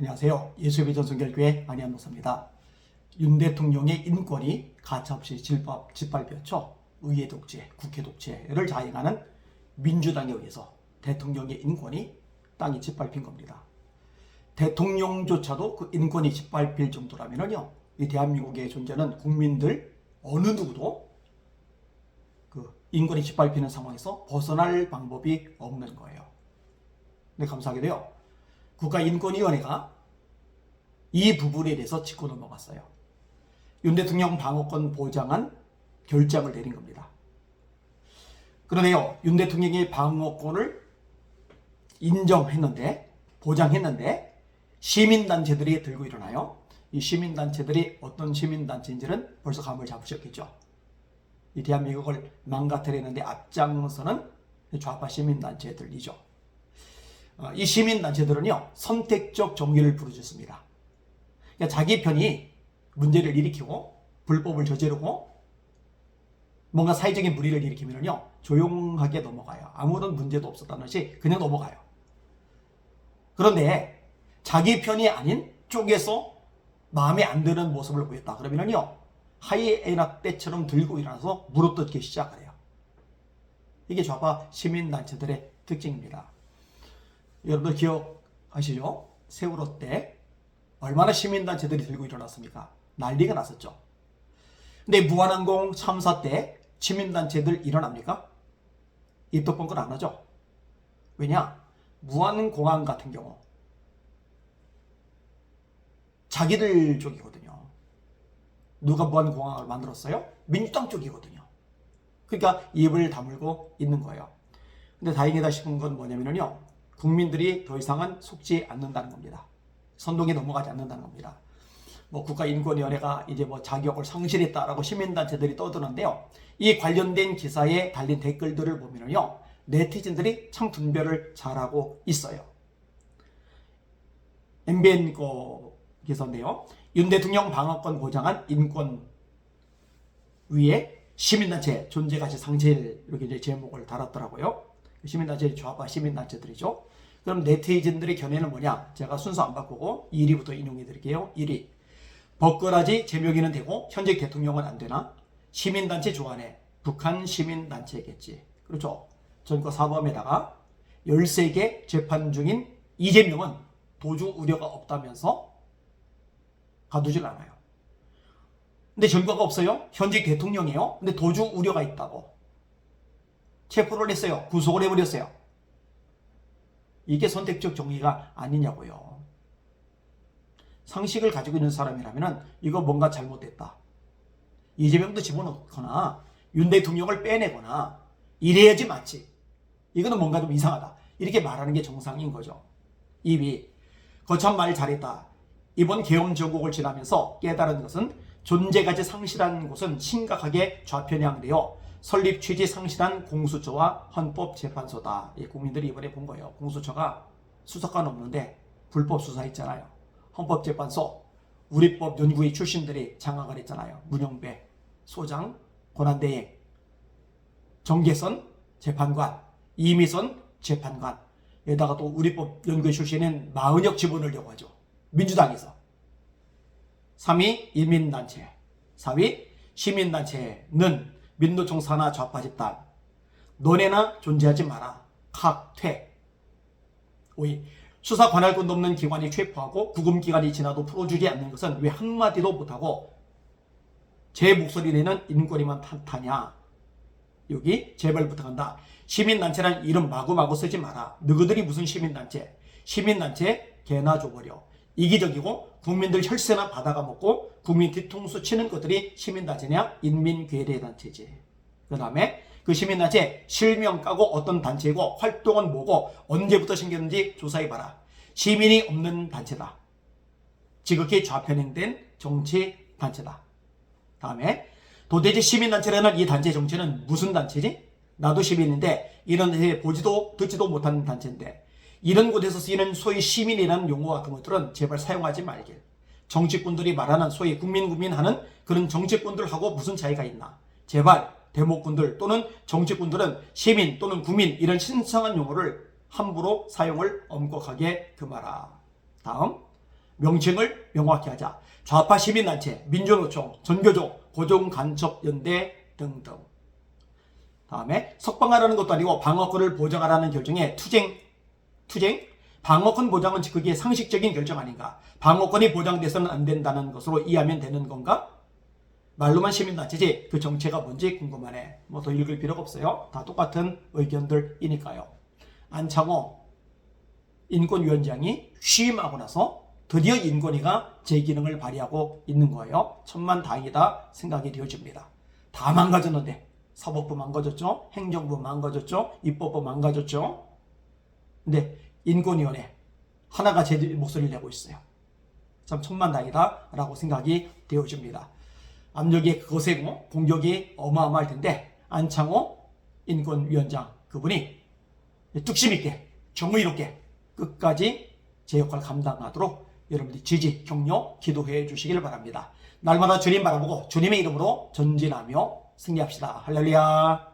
안녕하세요. 예수의 전성결교회 안희한 목사입니다. 윤 대통령의 인권이 가차없이 질밥, 짓밟혔죠. 의회 독재, 국회 독재를 자행하는 민주당에 의해서 대통령의 인권이 땅이 짓밟힌 겁니다. 대통령조차도 그 인권이 짓밟힐 정도라면요. 이 대한민국에 존재하는 국민들 어느 누구도 그 인권이 짓밟히는 상황에서 벗어날 방법이 없는 거예요. 근데 감사하게도요. 국가인권위원회가 이 부분에 대해서 짚고 넘어갔어요. 윤 대통령 방어권 보장한 결정을 내린 겁니다. 그러네요. 윤 대통령이 방어권을 인정했는데, 보장했는데, 시민단체들이 들고 일어나요. 이 시민단체들이 어떤 시민단체인지는 벌써 감을 잡으셨겠죠. 이 대한민국을 망가뜨리는데 앞장서는 좌파 시민단체들이죠. 어, 이 시민단체들은요, 선택적 정의를 부르짖습니다. 그러니까 자기 편이 문제를 일으키고, 불법을 저지르고, 뭔가 사회적인 무리를 일으키면요, 조용하게 넘어가요. 아무런 문제도 없었다는 듯이 그냥 넘어가요. 그런데 자기 편이 아닌 쪽에서 마음에 안 드는 모습을 보였다. 그러면요, 하이에나 때처럼 들고 일어나서 물어뜯기 시작을 해요. 이게 좌파 시민단체들의 특징입니다. 여러분들 기억하시죠? 세월호 때 얼마나 시민단체들이 들고 일어났습니까? 난리가 났었죠. 근데 무한항공 참사 때 시민단체들 일어납니까? 입덕 번건 안 하죠. 왜냐? 무한공항 같은 경우 자기들 쪽이거든요. 누가 무한공항을 만들었어요? 민주당 쪽이거든요. 그러니까 입을 다물고 있는 거예요. 근데 다행이다 싶은 건 뭐냐면요. 국민들이 더 이상은 속지 않는다는 겁니다. 선동에 넘어가지 않는다는 겁니다. 뭐 국가인권위원회가 이제 뭐 자격을 상실했다라고 시민단체들이 떠드는데요. 이 관련된 기사에 달린 댓글들을 보면요. 네티즌들이 참 분별을 잘하고 있어요. MBN 거 기사인데요. 윤 대통령 방어권 보장한 인권 위에 시민단체 존재가치 상실 이렇게 이제 제목을 달았더라고요. 시민단체 좌파 시민단체들이죠. 그럼 네티즌들의 견해는 뭐냐? 제가 순서 안 바꾸고 1위부터 인용해 드릴게요. 1위. 법거라지 제명이는 되고 현직 대통령은 안 되나? 시민단체 조안에 북한 시민단체겠지. 그렇죠. 전과 사범에다가 13개 재판 중인 이재명은 도주 우려가 없다면서 가두질 않아요. 근데 전과가 없어요. 현직 대통령이에요. 근데 도주 우려가 있다고. 체포를 했어요. 구속을 해버렸어요. 이게 선택적 정의가 아니냐고요. 상식을 가지고 있는 사람이라면 이거 뭔가 잘못됐다. 이재명도 집어넣거나 윤 대통령을 빼내거나 이래야지 맞지. 이거는 뭔가 좀 이상하다. 이렇게 말하는 게 정상인 거죠. 2위. 거참 말 잘했다. 이번 계엄 전국을 지나면서 깨달은 것은 존재가치 상실한 곳은 심각하게 좌편향되어 설립 취지 상실한 공수처와 헌법재판소다. 이 국민들이 이번에 본 거예요. 공수처가 수사관 없는데 불법 수사했잖아요. 헌법재판소, 우리법 연구위 출신들이 장악을 했잖아요. 문영배, 소장, 권한대행, 정계선, 재판관, 이미선, 재판관, 에다가 또 우리법 연구위 출신인 마은혁 지분을려고 하죠. 민주당에서. 3위 인민단체, 4위 시민단체는 민노총 산하 좌파 집단 너네나 존재하지 마라. 각퇴. 5위 수사 관할권도 없는 기관이 체포하고 구금기간이 지나도 풀어주지 않는 것은 왜 한마디도 못하고 제 목소리 내는 인권이만 탓하냐 여기 제발 부탁한다. 시민단체란 이름 마구마구 쓰지 마라. 너희들이 무슨 시민단체? 시민단체 개나 줘버려 이기적이고 국민들 혈세나 받아가 먹고 국민 뒤통수 치는 것들이 시민단체냐 인민괴뢰단체지. 그 다음에 그 시민단체 실명 까고 어떤 단체이고 활동은 뭐고 언제부터 생겼는지 조사해봐라. 시민이 없는 단체다. 지극히 좌편행된 정치 단체다. 다음에 도대체 시민단체라는 이 단체 정체는 무슨 단체지? 나도 시민인데 이런 데 보지도 듣지도 못하는 단체인데 이런 곳에서 쓰이는 소위 시민이라는 용어 같은 것들은 제발 사용하지 말길. 정치꾼들이 말하는 소위 국민 국민 하는 그런 정치꾼들하고 무슨 차이가 있나? 제발 대목꾼들 또는 정치꾼들은 시민 또는 국민 이런 신성한 용어를 함부로 사용을 엄격하게 금하라. 다음 명칭을 명확히 하자. 좌파 시민단체, 민주노총, 전교조, 고종간첩연대 등등. 다음에 석방하라는 것도 아니고 방어권을 보장하라는 결정에 투쟁, 투쟁, 방어권 보장은 그게 상식적인 결정 아닌가? 방어권이 보장돼서는 안 된다는 것으로 이해하면 되는 건가? 말로만 시민단체지 그 정체가 뭔지 궁금하네. 뭐 더 읽을 필요가 없어요. 다 똑같은 의견들이니까요. 안창호 인권위원장이 취임하고 나서 드디어 인권위가 제 기능을 발휘하고 있는 거예요. 천만 다행이다 생각이 되어집니다. 다 망가졌는데 사법부 망가졌죠, 행정부 망가졌죠, 입법부 망가졌죠. 근데 인권위원회 하나가 제 목소리를 내고 있어요. 참 천만 다행이다라고 생각이 되어집니다. 압력이 거세고 공격이 어마어마할 텐데 안창호 인권위원장 그분이 뚝심 있게 정의롭게 끝까지 제 역할 감당하도록 여러분들이 지지, 격려, 기도해 주시길 바랍니다. 날마다 주님 바라보고 주님의 이름으로 전진하며 승리합시다. 할렐루야.